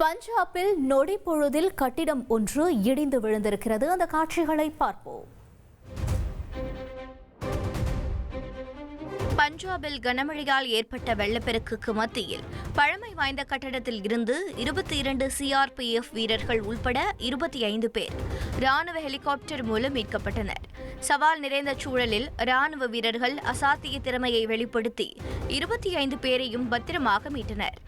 பஞ்சாபில் நொடி பொழுதில் கட்டிடம் ஒன்று இடிந்து விழுந்திருக்கிறது. அந்த காட்சிகளை பார்ப்போம். பஞ்சாபில் கனமழையால் ஏற்பட்ட வெள்ளப்பெருக்குக்கு மத்தியில் பழமை வாய்ந்த கட்டடத்தில் இருந்து இருபத்தி இரண்டு சிஆர்பிஎஃப் வீரர்கள் உள்பட இருபத்தி ஐந்து பேர் ராணுவ ஹெலிகாப்டர் மூலம் மீட்கப்பட்டனர். சவால் நிறைந்த சூழலில் ராணுவ வீரர்கள் அசாத்திய திறமையை வெளிப்படுத்தி இருபத்தி ஐந்து பேரையும் பத்திரமாக மீட்டனர்.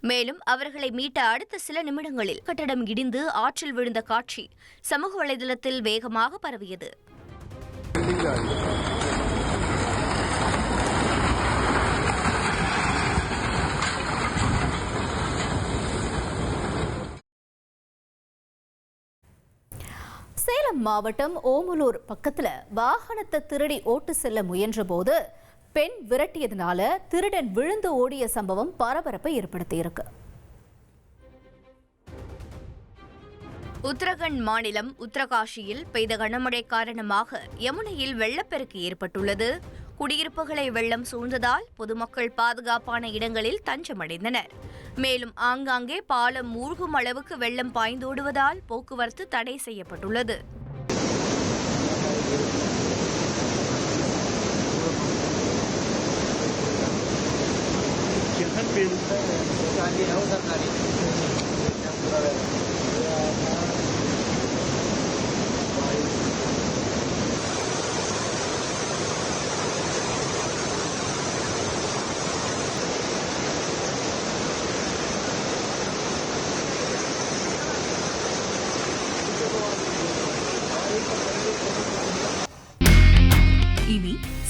மேலும் அவர்களை மீட்ட அடுத்த சில நிமிடங்களில் கட்டடம் இடிந்து ஆற்றில் விழுந்த காட்சி சமூக வலைதளத்தில் வேகமாக பரவியது. சேலம் மாவட்டம் ஓமலூர் பக்கத்துல வாகனத்தை திருடி ஓட்டு செல்ல முயன்றபோது பெண் விரட்டியதுனால திருடன் விழுந்து ஓடிய சம்பவம் பரபரப்பை ஏற்படுத்தியிருக்கு. உத்தரகண்ட் மாநிலம் உத்தரகாஷியில் பெய்த கனமழை காரணமாக யமுனையில் வெள்ளப்பெருக்கு ஏற்பட்டுள்ளது. குடியிருப்புகளை வெள்ளம் சூழ்ந்ததால் பொதுமக்கள் பாதுகாப்பான இடங்களில் தஞ்சமடைந்தனர். மேலும் ஆங்காங்கே பாலம் மூழ்கும் அளவுக்கு வெள்ளம் பாய்ந்தோடுவதால் போக்குவரத்து தடை செய்யப்பட்டுள்ளது. இனி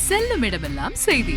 செல்லும் இடமெல்லாம் செய்தி.